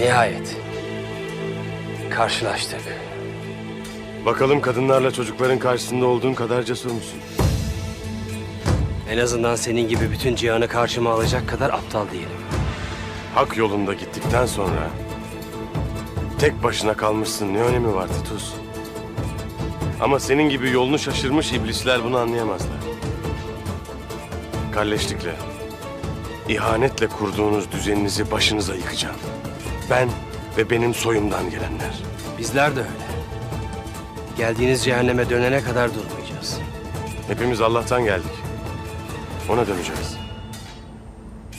Nihayet. Karşılaştık. Bakalım kadınlarla çocukların karşısında olduğun kadar cesur musun? En azından senin gibi bütün cihanı karşıma alacak kadar aptal değilim. Hak yolunda gittikten sonra tek başına kalmışsın ne önemi var Titus? Ama senin gibi yolunu şaşırmış iblisler bunu anlayamazlar. Kalleşlikle, ihanetle kurduğunuz düzeninizi başınıza yıkacağım. Ben ve benim soyumdan gelenler. Bizler de öyle. Geldiğiniz cehenneme dönene kadar durmayacağız. Hepimiz Allah'tan geldik. Ona döneceğiz.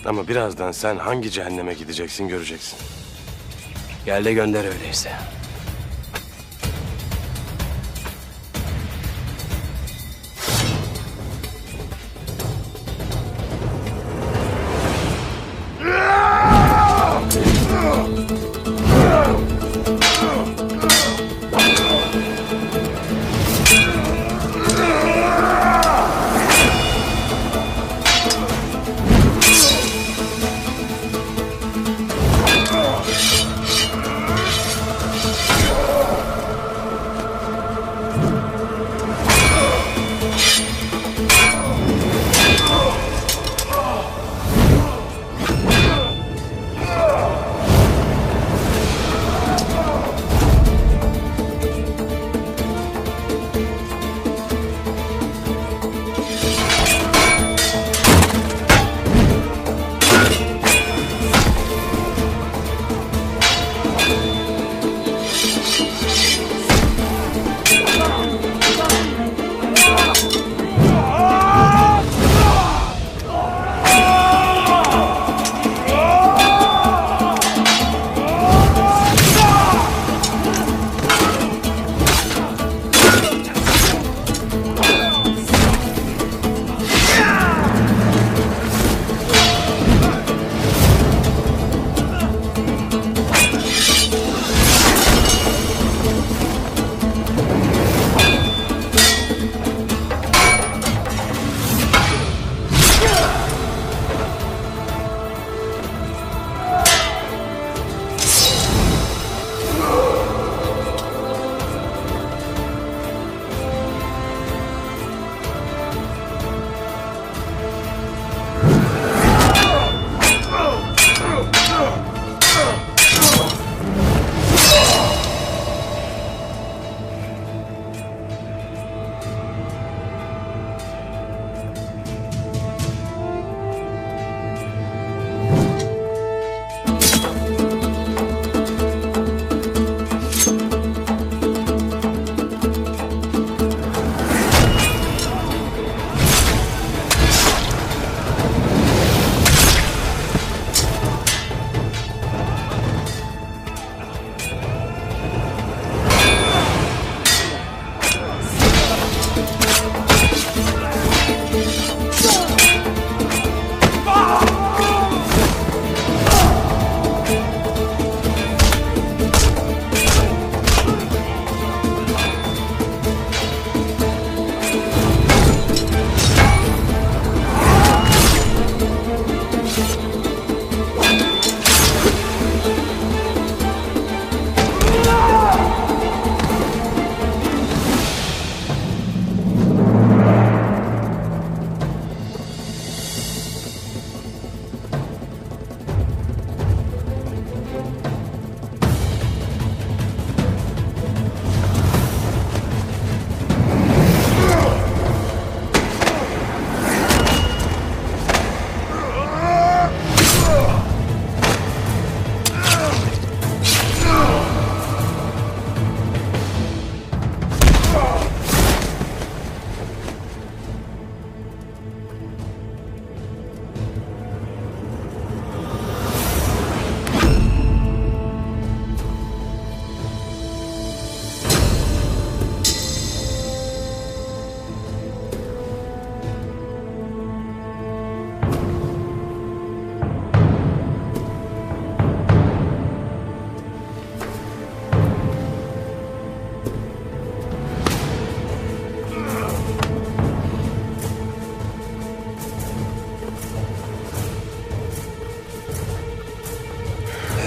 Ama birazdan sen hangi cehenneme gideceksin göreceksin. Gel de gönder öyleyse.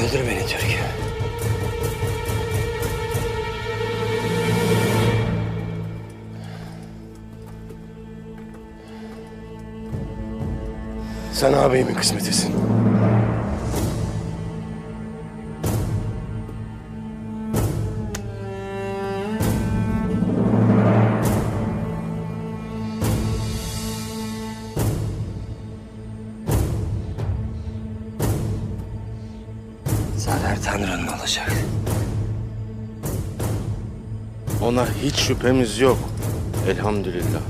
Öldür beni Türk. Sen ağabeyimin kısmetisin. Zafer Tanrı'nın olacak. Ona hiç şüphemiz yok. Elhamdülillah.